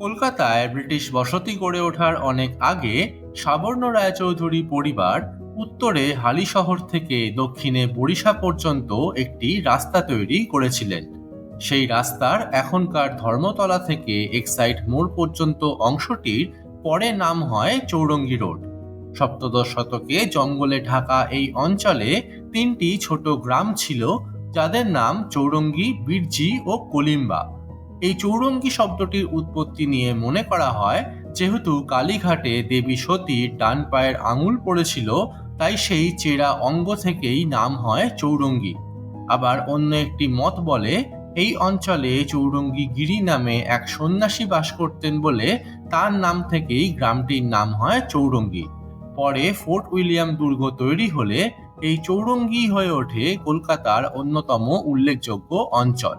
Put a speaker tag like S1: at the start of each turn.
S1: কলকাতায় ব্রিটিশ বসতি গড়ে ওঠার অনেক আগে সাবর্ণ রায়চৌধুরী পরিবার উত্তরে হালি শহর থেকে দক্ষিণে বরিশা পর্যন্ত একটি রাস্তা তৈরি করেছিলেন। সেই রাস্তার এখনকার ধর্মতলা থেকে এক্সাইড মোড় পর্যন্ত অংশটির পরে নাম হয় চৌরঙ্গি রোড। সপ্তদশ শতকে জঙ্গলে ঢাকা এই অঞ্চলে তিনটি ছোট গ্রাম ছিল, যাদের নাম চৌরঙ্গি, বীরজি ও কলিম্বা। এই চৌরঙ্গি শব্দটির উৎপত্তি নিয়ে মনে করা হয়, যেহেতু কালীঘাটে দেবী সতীর ডান পায়ের আঙুল পড়েছিল, তাই সেই চেরা অঙ্গ থেকেই নাম হয় চৌরঙ্গি। আবার অন্য একটি মত বলে, এই অঞ্চলে চৌরঙ্গি গিরি নামে এক সন্ন্যাসী বাস করতেন বলে তার নাম থেকেই গ্রামটির নাম হয় চৌরঙ্গি। পরে ফোর্ট উইলিয়াম দুর্গ তৈরি হলে এই চৌরঙ্গি হয়ে ওঠে কলকাতার অন্যতম উল্লেখযোগ্য অঞ্চল।